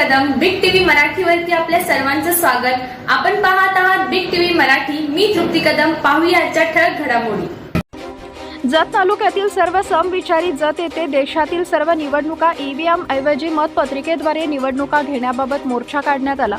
मराठीवरती आपल्या सर्वांचं स्वागत. आपण पाहत आहात बिग टीव्ही मराठी. मी तृप्ती कदम. पाहूया आजच्या ठळक घडामोडी. जत तालुक्यातील सर्व समविचारी जत येथे देशातील सर्व निवडणुका ईव्हीएम ऐवजी मतपत्रिकेद्वारे निवडणुका घेण्याबाबत मोर्चा काढण्यात आला.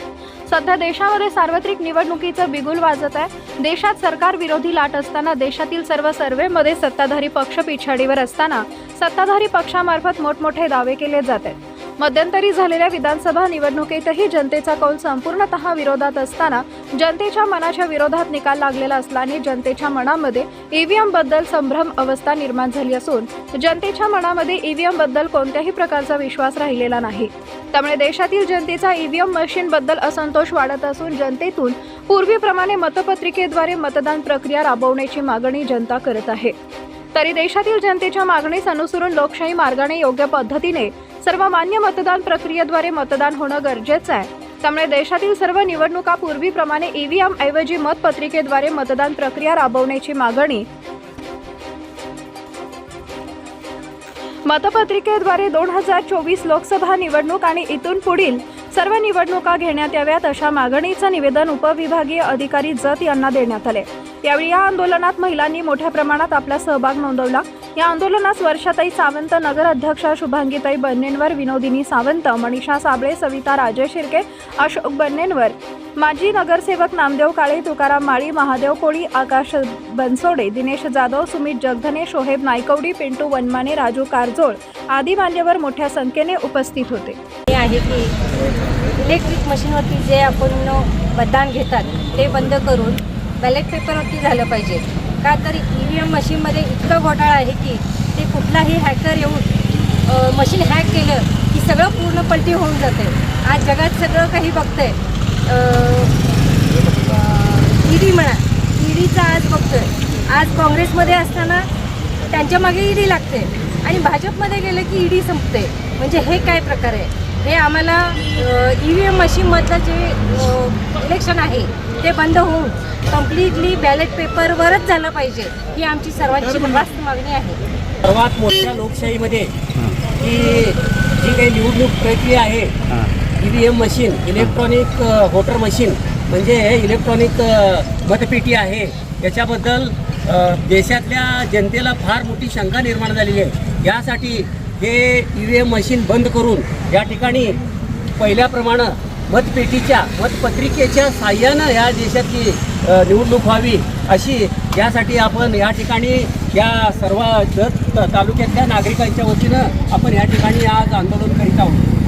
सध्या देशामध्ये सार्वत्रिक निवडणुकीचं बिगुल वाजत आहे. देशात सरकार विरोधी लाट असताना देशातील सर्व सर्व्हेमध्ये सत्ताधारी पक्ष पिछाडीवर असताना सत्ताधारी पक्षामार्फत मोठमोठे दावे केले जात आहेत. मध्यंतरी झालेल्या विधानसभा निवडणुकीतही जनतेचा कौल संपूर्णतः विरोधात असताना जनतेच्या मनाच्या विरोधात निकाल लागलेला असल्याने जनतेच्या मनामध्ये ईव्हीएमबद्दल संभ्रम अवस्था निर्माण झाली असून जनतेच्या मनामध्ये ईव्हीएमबद्दल कोणत्याही प्रकारचा विश्वास राहिलेला नाही. त्यामुळे देशातील जनतेचा ईव्हीएम मशीन बद्दल असंतोष वाढत असून जनतेतून पूर्वीप्रमाणे मतपत्रिकेद्वारे मतदान प्रक्रिया राबवण्याची मागणी जनता करत आहे. तरी देशातील जनतेच्या मागणीस अनुसरून लोकशाही मार्गाने योग्य पद्धतीने सर्व मान्य मतदान प्रक्रियेद्वारे मतदान होणं गरजेचं आहे. त्यामुळे देशातील सर्व निवडणुका पूर्वीप्रमाणे ईव्हीएम ऐवजी मतपत्रिकेद्वारे मतदान प्रक्रिया राबवण्याची मागणी मतपत्रिकेद्वारे दोन हजार चोवीस लोकसभा निवडणूक आणि इथून पुढील सर्व निवडणुका घेण्यात याव्यात अशा मागणीचं निवेदन उपविभागीय अधिकारी जत यांना देण्यात आले. यावेळी या आंदोलनात महिलांनी मोठ्या प्रमाणात आपला सहभाग नोंदवला. या आंदोलनास वर्षाताई सावंत नगर अध्यक्षा शुभांगीताई बन्नेनवर विनोदिनी सावंत मनीषा साबळे सविता राजे शिर्के अशोक बन्नेनवर माजी नगरसेवक नामदेव काळे तुकाराम माळी महादेव कोळी आकाश बनसोडे दिनेश जाधव सुमित जगधने शोहेब नायकवडी पिंटू वनमाने राजू कारजोळ आदी मान्यवर मोठ्या संख्येने उपस्थित होते. हे आहे की इलेक्ट्रिक मशीनवरती जे आपण मतदान घेतात ते बंद करून बॅलेट पेपरवरती झालं पाहिजे. का तर ई व्ही एम मशीनमध्ये इतकं घोटाळा आहे की ते कुठलाही हॅकर येऊन मशीन हॅक केलं की सगळं पूर्ण पलटी होऊन जाते. आज जगात सगळं काही बघतंय. ईडी म्हणा ईडीचा आज बघतोय. आज काँग्रेसमध्ये असताना त्यांच्या मागे ईडी लागते. आणि भाजपमध्ये गेलं की ईडी संपते. म्हणजे हे काय प्रकार आहे? हे आम्हाला ई व्ही एम मशीनमधलं जे इलेक्शन आहे ते बंद होऊन कम्प्लिटली बॅलेट पेपरवरच झालं पाहिजे ही आमची सर्वांची मागणी आहे. सर्वात मोठ्या लोकशाहीमध्ये ही. जी काही निवडणूक प्रक्रिया आहे E V M machine electronic voter machine म्हणजे हे इलेक्ट्रॉनिक मतपेटी आहे. याच्याबद्दल देशातल्या जनतेला फार मोठी शंका निर्माण झालेली आहे. यासाठी हे ई व्ही एम मशीन बंद करून या ठिकाणी पहिल्याप्रमाणे मतपेटीच्या मतपत्रिकेच्या साह्यानं या देशातली निवडणूक व्हावी अशी यासाठी आपण या ठिकाणी या सर्व दर तालुक्यातल्या नागरिकांच्या वतीनं आपण या ठिकाणी आज आंदोलन करीत आहोत.